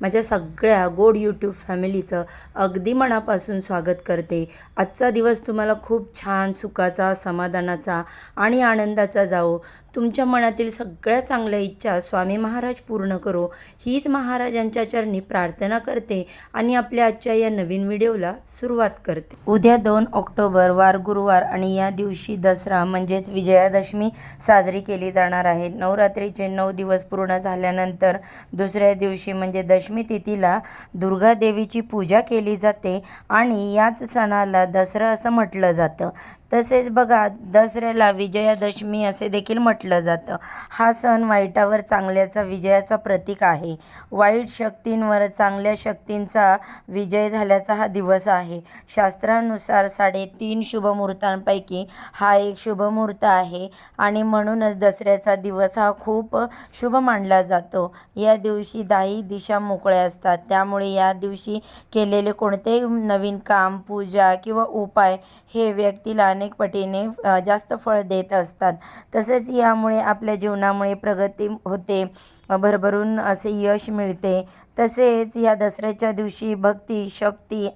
माझ्या सगळ्या गोड यूट्यूब फॅमिलीचं अगदी मनापासून स्वागत करते. आजचा दिवस तुम्हाला खूप छान सुखाचा समाधानाचा आणि आनंदाचा जावो. तुमच्या मनातील सगळ्या चांगल्या इच्छा स्वामी महाराज पूर्ण करो. हीच महाराजांच्या चरणी प्रार्थना करते आणि आपल्या आजच्या या नवीन व्हिडिओला सुरुवात करते. उद्या दोन ऑक्टोबर वार गुरुवार आणि या दिवशी दसरा म्हणजेच विजयादशमी साजरी केली जाणार आहे. नवरात्रीचे नऊ दिवस पूर्ण झाल्यानंतर दुसऱ्या दिवशी म्हणजे दश दशमी तिथीला दुर्गा देवीची पूजा केली जाते आणि याच सणाला दसरा असं म्हटलं जातं. तसेच बघा दसऱ्याला विजयादशमी असे देखील म्हटलं जातं. हा सण वाईटावर चांगल्याचा विजयाचा प्रतीक आहे. वाईट शक्तींवर चांगल्या शक्तींचा विजय झाल्याचा हा दिवस आहे. शास्त्रानुसार साडेतीन शुभमुहूर्तांपैकी हा एक शुभमुहूर्त आहे आणि म्हणूनच दसऱ्याचा दिवस हा खूप शुभ मानला जातो. या दिवशी दाही दिशा मोकळ्या असतात. त्यामुळे या दिवशी केलेले कोणतेही नवीन काम पूजा किंवा उपाय हे व्यक्तीला अनेक अनेक पटीने जास्त फळ देत असतात. तसेच यामुळे आपल्या जीवनामुळे प्रगती होते. भरभरून असे यश मिळते. तसेच या दसऱ्याच्या दिवशी भक्ती शक्ती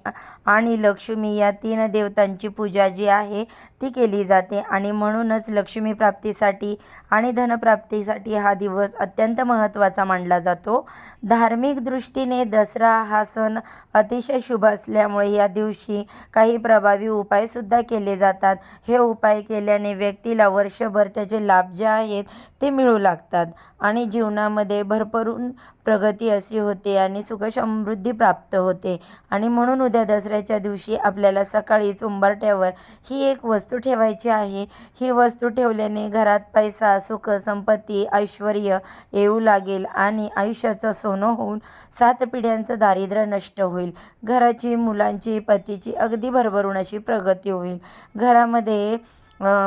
आणि लक्ष्मी या तीन देवतांची पूजा जी आहे ती केली जाते. आणि म्हणूनच लक्ष्मी प्राप्तीसाठी आणि धनप्राप्तीसाठी हा दिवस अत्यंत महत्त्वाचा मानला जातो. धार्मिक दृष्टीने दसरा हा सण अतिशय शुभ असल्यामुळे या दिवशी काही प्रभावी उपायसुद्धा केले जातात. हे उपाय केल्याने व्यक्तीला वर्षभर त्याचे लाभ जे आहेत ते मिळू लागतात. आणि जीवनामध्ये भरभरून प्रगती अशी होते आणि सुखसमृद्धी प्राप्त होते. आणि म्हणून उद्या दसऱ्याच्या दिवशी आपल्याला सकाळीच उंबरठ्यावर ही एक वस्तू ठेवायची आहे. ही वस्तू ठेवल्याने घरात पैसा सुख संपत्ती ऐश्वर येऊ लागेल आणि आयुष्याचं सोनं होऊन सात पिढ्यांचं दारिद्र्य नष्ट होईल. घराची मुलांची पतीची अगदी भरभरून अशी प्रगती होईल. घरामध्ये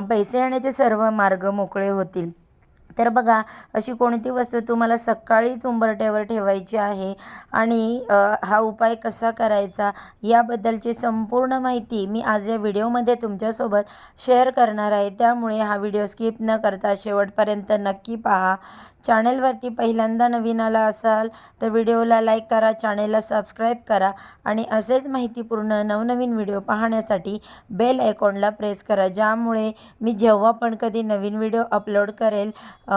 पैसे येण्याचे सर्व मार्ग मोकळे होतील. तर बघा अशी कोणती वस्तू तुम्हाला सकाळीच उंबरठ्यावर ठेवायची आहे आणि हा उपाय कसा करायचा याबद्दलची संपूर्ण माहिती मी आज या व्हिडिओमध्ये तुमच्यासोबत शेअर करणार आहे. त्यामुळे हा व्हिडिओ स्किप न करता शेवटपर्यंत नक्की पहा. चॅनेलवरती पहिल्यांदा नवीन आला असाल तर व्हिडिओला लाईक करा चॅनेलला सबस्क्राईब करा आणि असेच माहितीपूर्ण नवनवीन व्हिडिओ पाहण्यासाठी बेल आयकॉनला प्रेस करा ज्यामुळे मी जेव्हा पण कधी नवीन व्हिडिओ अपलोड करेल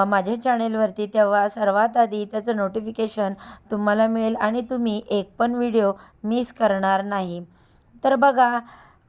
माझ्या चॅनेलवरती तेव्हा सर्वात आधी त्याचं नोटिफिकेशन तुम्हाला मिळेल आणि तुम्ही एक पण व्हिडिओ मिस करणार नाही. तर बघा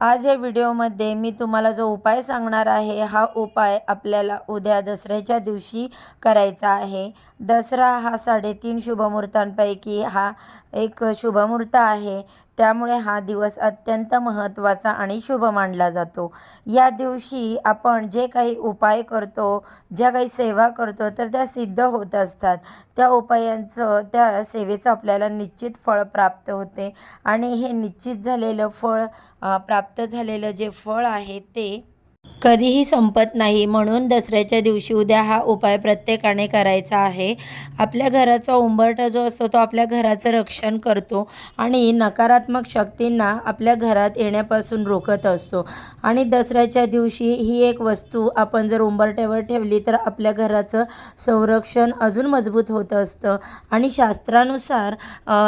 आज या व्हिडिओमध्ये मी तुम्हाला जो उपाय सांगणार आहे हा उपाय आपल्याला उद्या दसऱ्याच्या दिवशी करायचा आहे. दसरा हा साडेतीन शुभमुहूर्तांपैकी हा एक शुभमुहूर्त आहे. त्यामुळे हा दिवस अत्यंत महत्त्वाचा आणि शुभ मानला जातो. या दिवशी आपण जे काही उपाय करतो ज्या काही सेवा करतो तर त्या सिद्ध होत असतात. त्या उपायांचं त्या सेवेचं आपल्याला निश्चित फळ प्राप्त होते. आणि हे निश्चित झालेलं फळ प्राप्त झालेलं जे फळ आहे ते कधीही संपत नाही म्हणून दसऱ्याच्या दिवशी उद्या हा उपाय प्रत्येकाने करायचा आहे. आपल्या घराचा उंबरठा जो असतो तो आपल्या घराचं रक्षण करतो आणि नकारात्मक शक्तींना आपल्या घरात येण्यापासून रोखत असतो. आणि दसऱ्याच्या दिवशी ही एक वस्तू आपण जर उंबरठ्यावर ठेवली तर आपल्या घराचं संरक्षण अजून मजबूत होत असतं. आणि शास्त्रानुसार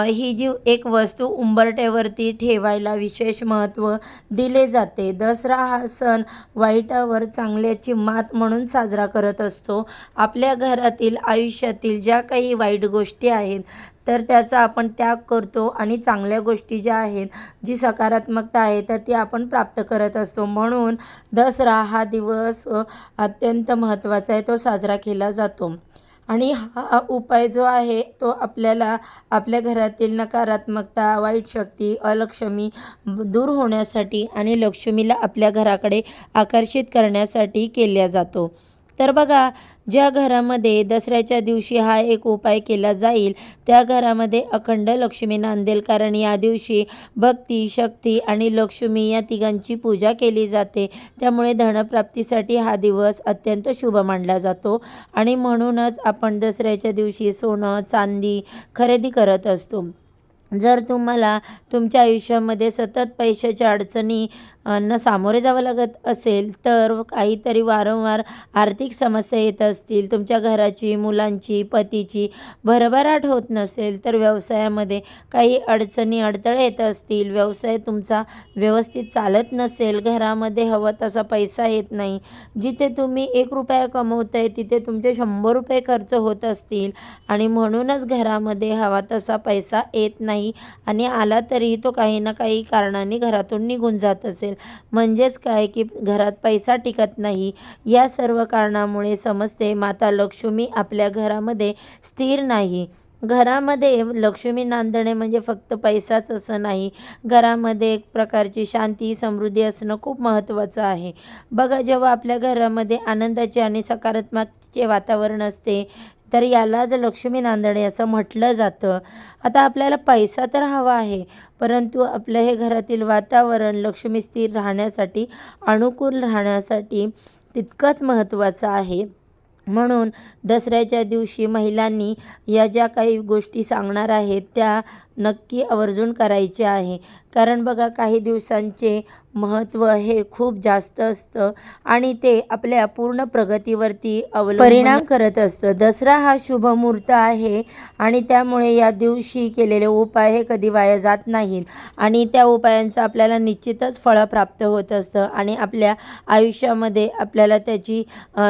ही जी एक वस्तू उंबरठ्यावरती ठेवायला विशेष महत्त्व दिले जाते. दसरा हा सण वाईटावर चांगल्याची मात म्हणून साजरा करत असतो. आपल्या घरातील आयुष्यातील ज्या काही वाईट गोष्टी आहेत तर त्याचा आपण त्याग करतो आणि चांगल्या गोष्टी ज्या आहेत जी सकारात्मकता आहे तर ती आपण प्राप्त करत असतो. म्हणून दसरा हा दिवस अत्यंत महत्त्वाचा आहे तो साजरा केला जातो. आणि हा उपाय जो आहे तो आपल्याला आपल्या घरातील नकारात्मकता वाईट शक्ती अलक्षमी दूर होण्यासाठी आणि लक्ष्मीला आपल्या घराकडे आकर्षित करण्यासाठी केल्या जातो. तर बघा ज्या घरामध्ये दसऱ्याच्या दिवशी हा एक उपाय केला जाईल त्या घरामध्ये अखंड लक्ष्मी नांदेल कारण या दिवशी भक्ती शक्ती आणि लक्ष्मी या तिघांची पूजा केली जाते. त्यामुळे धनप्राप्तीसाठी हा दिवस अत्यंत शुभ मानला जातो आणि म्हणूनच आपण दसऱ्याच्या दिवशी सोनं चांदी खरेदी करत असतो. जर तुम्हाला तुमच्या आयुष्यामध्ये सतत पैशाच्या अडचणी न सामोरे जावं लागत असेल तर काहीतरी वारंवार आर्थिक समस्या येत असतील तुमच्या घराची मुलांची पतीची भरभराट होत नसेल तर व्यवसायामध्ये काही अडचणी अडथळे येत असतील. व्यवसाय तुमचा व्यवस्थित चालत नसेल घरामध्ये हवा तसा पैसा येत नाही. जिथे तुम्ही एक रुपया कमवताय तिथे तुमचे शंभर रुपये खर्च होत असतील आणि म्हणूनच घरामध्ये हवा तसा पैसा येत नाही. आणि आला तरीही तो काही ना काही कारणाने घरातून निघून जात असेल. म्हणजेच काय की घरात पैसा टिकत नाही. या सर्व कारणामुळे समजते माता लक्ष्मी आपल्या घरामध्ये स्थिर नाही. घरामध्ये लक्ष्मी नांदणे म्हणजे फक्त पैसाच असं नाही. घरामध्ये एक प्रकारची शांती समृद्धी असणं खूप महत्त्वाचं आहे. बघा जेव्हा आपल्या घरामध्ये आनंदाचे आणि सकारात्मकचे वातावरण असते तर यालाच लक्ष्मी नांदणे असं म्हटलं जातं आता आपल्याला पैसा तर हवा आहे परंतु आपलं हे घरातील वातावरण लक्ष्मी स्थिर राहण्यासाठी अनुकूल राहण्यासाठी तितकंच महत्त्वाचं आहे. म्हणून दसऱ्याच्या दिवशी महिलांनी या ज्या काही गोष्टी सांगणार आहेत त्या नक्की आवर्जून करायच्या आहे. कारण बघा काही दिवसांचे महत्त्व हे खूप जास्त असतं आणि ते आपल्या पूर्ण प्रगतीवरती अवलंबून परिणाम करत असतं. दसरा हा शुभ मुहूर्त आहे आणि त्यामुळे या दिवशी केलेले उपाय हे कधी वाया जात नाहीत आणि त्या उपायांचं आपल्याला निश्चितच फळं प्राप्त होत असतं आणि आपल्या आयुष्यामध्ये आपल्याला त्याची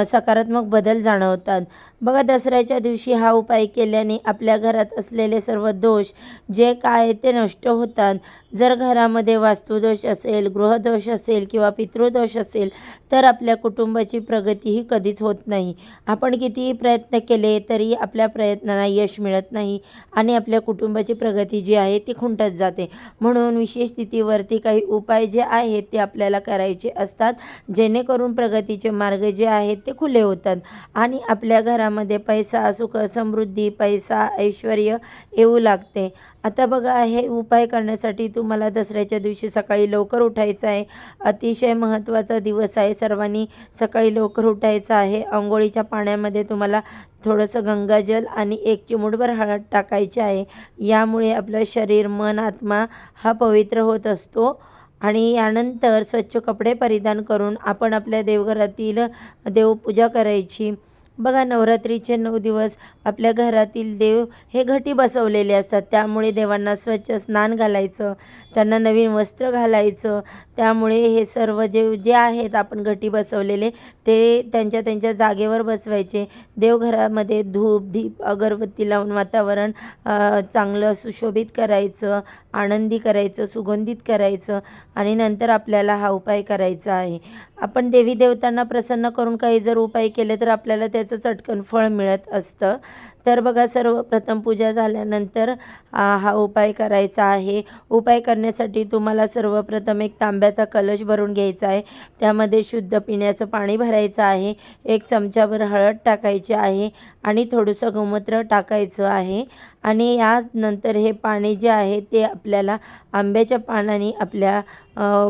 सकारात्मक बदल जाणवतात. बघा दसऱ्याच्या दिवशी हा उपाय केल्याने आपल्या घरात असलेले सर्व दोष जे काय ते नष्ट होतात. जर घरामध्ये वास्तुदोष असेल गृहदोष असेल किंवा पितृदोष असेल तर आपल्या कुटुंबाची प्रगती ही कधीच होत नाही. आपण कितीही प्रयत्न केले तरी आपल्या प्रयत्नांना यश मिळत नाही आणि आपल्या कुटुंबाची प्रगती जी आहे ती खुंटत जाते. म्हणून विशेष स्थितीवरती काही उपाय जे आहेत ते आपल्याला करायचे असतात. जेणेकरून प्रगतीचे मार्ग जे आहेत ते खुले होतात. आणि आपल्या घरामध्ये पैसा सुख समृद्धी पैसा ऐश्वर येऊ लागते. आता बघा हे उपाय करण्यासाठी तुम्हाला दसऱ्याच्या दिवशी सकाळी लवकर उठायचं आहे. अतिशय महत्त्वाचा दिवस आहे. सर्वांनी सकाळी लवकर उठायचं आहे. आंघोळीच्या पाण्यामध्ये तुम्हाला थोडंसं गंगाजल आणि एक चिमूटभर हळद टाकायची आहे. यामुळे आपलं शरीर मन आत्मा हा पवित्र होत असतो. आणि यानंतर स्वच्छ कपडे परिधान करून आपण आपल्या देवघरातील देवपूजा करायची. बघा नवरात्रीचे नऊ दिवस आपल्या घरातील देव हे घटी बसवलेले असतात. त्यामुळे देवांना स्वच्छ स्नान घालायचं त्यांना नवीन वस्त्र घालायचं. त्यामुळे हे सर्व जे जे आहेत आपण घटी बसवलेले ते त्यांच्या त्यांच्या जागेवर बसवायचे. देवघरामध्ये धूप दीप अगरबत्ती लावून वातावरण चांगलं सुशोभित करायचं आनंदी करायचं सुगंधित करायचं आणि नंतर आपल्याला हा उपाय करायचा आहे. आपण देवी देवतांना प्रसन्न करून काही जर उपाय केले तर आपल्याला त्याचं चटकन फळ मिळत असतं. तर बघा सर्वप्रथम पूजा झाल्यानंतर हा उपाय करायचा आहे. उपाय करण्यासाठी तुम्हाला सर्वप्रथम एक तांब्याचा कलश भरून घ्यायचा आहे. त्यामध्ये शुद्ध पिण्याचं पाणी भरायचं आहे. एक चमचाभर हळद टाकायची आहे आणि थोडंसं गोमूत्र टाकायचं आहे. आणि यानंतर हे पाणी जे आहे ते आपल्याला आंब्याच्या पानाने आपल्या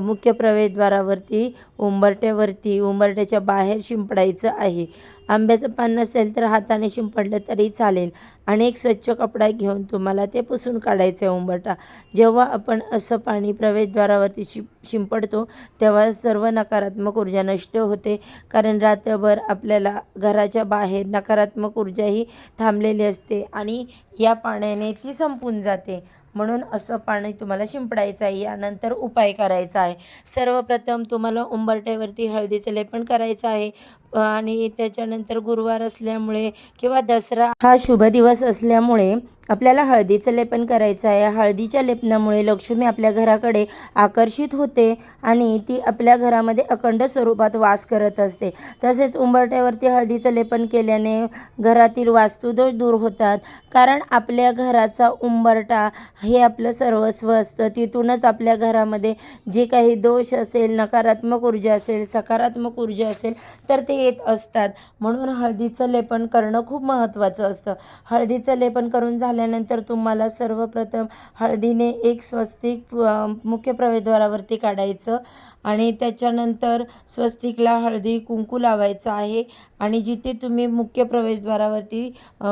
मुख्य प्रवेशद्वारावरती उंबरट्यावरती उंबरट्याच्या बाहेर शिंपडायचं आहे. आंब्याचं पान नसेल तर हाताने शिंपडलं तरी चालेल. चालेल. आणि एक स्वच्छ कपडा घेऊन तुम्हाला ते पुसून काढायचं आहे उंबरटा जेव्हा आपण असं पाणी प्रवेशद्वारावरती शि शिंपडतो तेव्हा सर्व नकारात्मक ऊर्जा नष्ट होते. कारण रात्रभर आपल्याला घराच्या बाहेर नकारात्मक ऊर्जा ही थांबलेली असते आणि या पाण्याने ती संपून जाते. म्हणून असं पाणी तुम्हाला शिंपडायचं आहे यानंतर उपाय करायचा आहे. सर्वप्रथम तुम्हाला उंबरट्यावरती हळदीचं लेपन करायचं आहे आणि त्याच्यानंतर गुरुवार असल्यामुळे किंवा दसरा हा शुभ दिवस असल्यामुळे आपल्याला हळदीचं लेपन करायचं आहे. हळदीच्या लेपनामुळे लक्ष्मी आपल्या घराकडे आकर्षित होते आणि ती आपल्या घरामध्ये अखंड स्वरूपात वास करत असते. तसेच उंबरट्यावरती हळदीचं लेपन केल्याने घरातील वास्तुदोष दूर होतात. कारण आपल्या घराचा उंबरटा हे आपलं सर्वस्व असतं. तिथूनच आपल्या घरामध्ये जे काही दोष असेल नकारात्मक ऊर्जा असेल सकारात्मक ऊर्जा असेल तर ते येत असतात. म्हणून हळदीचं लेपन करणं खूप महत्त्वाचं असतं. हळदीचं लेपन करून झाल्यानंतर तुम्हाला सर्वप्रथम हळदीने एक स्वस्तिक मुख्य प्रवेशद्वारावरती काढायचं आणि त्याच्यानंतर स्वस्तिकला हळदी कुंकू लावायचं आहे. आणि जिथे तुम्ही मुख्य प्रवेशद्वारावरती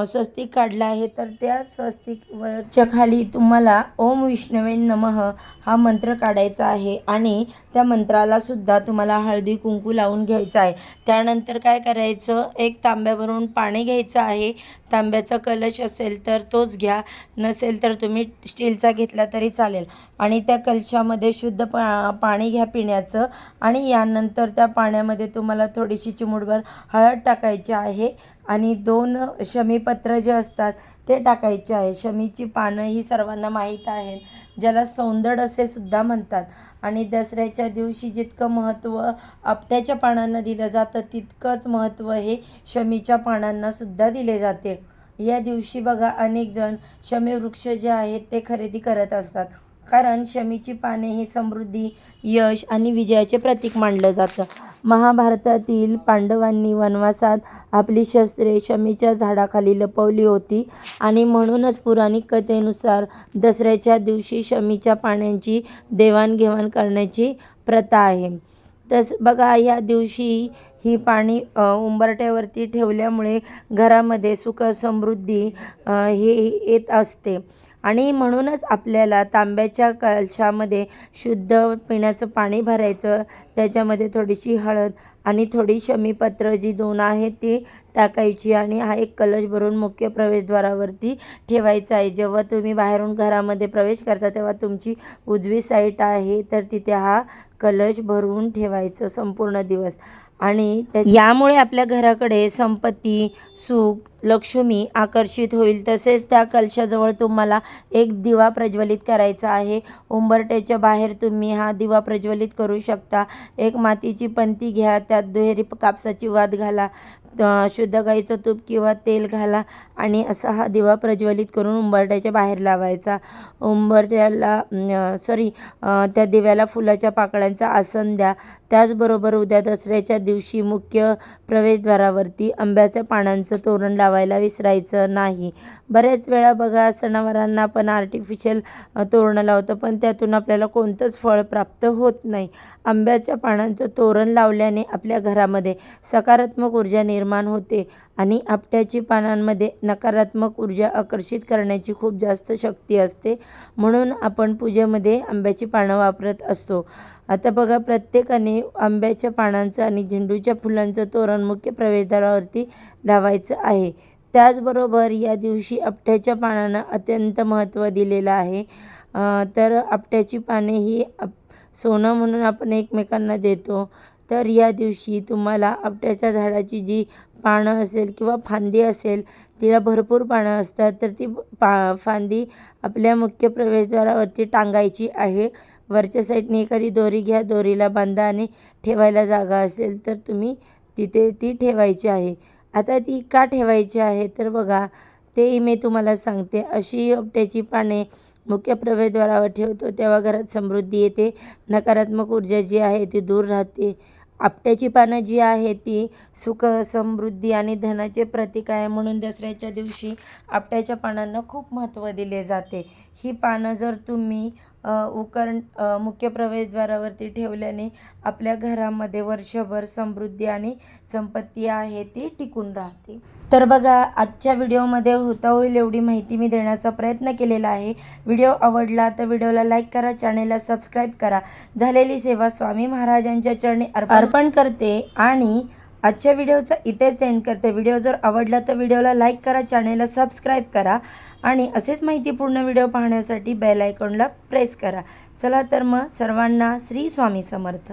स्वस्तिक काढला आहे तर त्या स्वस्तिकवरच्या खाली तुम्हाला ओम विष्णवे नमः हा मंत्र काढायचा आहे. आणि त्या मंत्राला सुद्धा तुम्हाला हळदी कुंकू लावून घ्यायचं आहे. त्यानंतर काय करायचं? एक तांब्यावरून पाणी घ्यायचं आहे. तांब्याचा कलश असेल तर तोच घ्या. नसेल तर तुम्ही स्टीलचा घेतला तरी चालेल. आणि त्या कलशामध्ये शुद्ध पा पाणी घ्या पिण्याचं. आणि यानंतर त्या पाण्यामध्ये तुम्हाला थोडीशी चिमुडभर हळद टाकायचे आहे आणि दोन शमीपत्र जे असतात ते टाकायचे आहे. शमीची पानं ही सर्वांना माहीत आहेत ज्याला सौंदड असे सुद्धा म्हणतात. आणि दसऱ्याच्या दिवशी जितकं महत्त्व आपट्याच्या पानांना दिलं जातं तितकंच महत्त्व हे शमीच्या पानांना सुद्धा दिले जाते. या दिवशी बघा अनेक जण शमी वृक्ष जे आहेत ते खरेदी करत असतात. कारण शमीची पाने ही समृद्धी यश आणि विजयाचे प्रतीक मानलं जातं. महाभारतातील पांडवांनी वनवासात आपली शस्त्रे शमीच्या झाडाखाली लपवली होती आणि म्हणूनच पौराणिक कथेनुसार दसऱ्याच्या दिवशी शमीच्या पाण्याची देवाणघेवाण करण्याची प्रथा आहे. तस बघा या दिवशी ही पाणी उंबरट्यावरती ठेवल्यामुळे घरामध्ये सुख समृद्धी हे येत असते. आणि म्हणूनच आपल्याला तांब्याच्या कलशामध्ये शुद्ध पिण्याचं पाणी भरायचं त्याच्यामध्ये थोडीशी हळद आणि थोडी शमीपत्र जी दोन आहेत ती टाकायची आणि हा एक कलश भरून मुख्य प्रवेशद्वारावरती ठेवायचा आहे. जेव्हा तुम्ही बाहेरून घरामध्ये प्रवेश करता तेव्हा तुमची उजवी साईट आहे तर तिथे हा कलश भरून ठेवायचं संपूर्ण दिवस. आणि यामुळे आपल्या घराकडे संपत्ती सुख लक्ष्मी आकर्षित होईल. तसेच त्या कलशाजवळ तुम्हाला एक दिवा प्रज्वलित करायचा आहे. उंबरट्याच्या बाहेर तुम्ही हा दिवा प्रज्वलित करू शकता. एक मातीची पंती घ्या त्यात दुहेरी कापसाची वाद घाला. शुद्ध गाईचं तूप किंवा तेल घाला आणि असा हा दिवा प्रज्वलित करून उंबरट्याच्या बाहेर लावायचा. उंबरट्याला सॉरी त्या दिव्याला फुलाच्या पाकळ्यांचं आसन द्या. त्याचबरोबर उद्या दसऱ्याच्या दिवशी मुख्य प्रवेशद्वारावरती आंब्याच्या पानांचं तोरण लावायला विसरायचं नाही. बऱ्याच वेळा बघा सणावारांना आपण आर्टिफिशियल तोरणं लावतो पण त्यातून आपल्याला कोणतंच फळ प्राप्त होत नाही. आंब्याच्या पानांचं तोरण लावल्याने आपल्या घरामध्ये सकारात्मक ऊर्जा निर्माण निर्माण होते आणि आपट्याची पानांमध्ये नकारात्मक ऊर्जा आकर्षित करण्याची खूप जास्त शक्ती असते. म्हणून आपण पूजेमध्ये आंब्याची पानं वापरत असतो. आता बघा प्रत्येकाने आंब्याच्या पानांचं आणि झेंडूच्या फुलांचं तोरण मुख्य प्रवेशद्वारावरती लावायचं आहे. त्याचबरोबर या दिवशी आपट्याच्या पानांना अत्यंत महत्त्व दिलेलं आहे. तर आपट्याची पाने ही आप सोनं म्हणून आपण एकमेकांना देतो. तर या दिवशी तुम्हाला आपट्याच्या झाडाची जी पानं असेल किंवा फांदी असेल तिला भरपूर पानं असतात. तर ती पा फांदी आपल्या मुख्य प्रवेशद्वारावरती टांगायची आहे. वरच्या साईडने एखादी दोरी घ्या. दोरीला बांधा आणि ठेवायला जागा असेल तर तुम्ही तिथे ती ठेवायची आहे. आता ती का ठेवायची आहे? तर बघा तेही मी तुम्हाला सांगते. अशी आपट्याची पाने मुख्य प्रवेशद्वारावर ठेवतो तेव्हा घरात समृद्धी येते. नकारात्मक ऊर्जा जी आहे ती दूर राहते. आपट्याची पानं जी आहे ती सुख समृद्धी आणि धनाचे प्रतीक आहे. म्हणून दसऱ्याच्या दिवशी आपट्याच्या पानांना खूप महत्त्व दिले जाते. ही पानं जर तुम्ही उकरण मुख्य प्रवेशद्वारावरती ठेवल्याने आपल्या घरामध्ये वर्षभर समृद्धी आणि संपत्ती आहे ती टिकून राहते. तर बघा आजच्या व्हिडिओमध्ये होता होईल एवढी माहिती मी देण्याचा प्रयत्न केलेला आहे. व्हिडिओ आवडला तर व्हिडिओला लाईक करा चॅनेलला सबस्क्राईब करा. झालेली सेवा स्वामी महाराजांच्या चरणी अर्पण करते आणि आजच्या व्हिडिओचा इथेच एंड करते. व्हिडिओ जर आवडला तर व्हिडिओला लाईक करा चॅनेलला सबस्क्राईब करा आणि असेच माहितीपूर्ण व्हिडिओ पाहण्यासाठी बेल आयकॉनला प्रेस करा. चला तर मग सर्वांना श्री स्वामी समर्थ.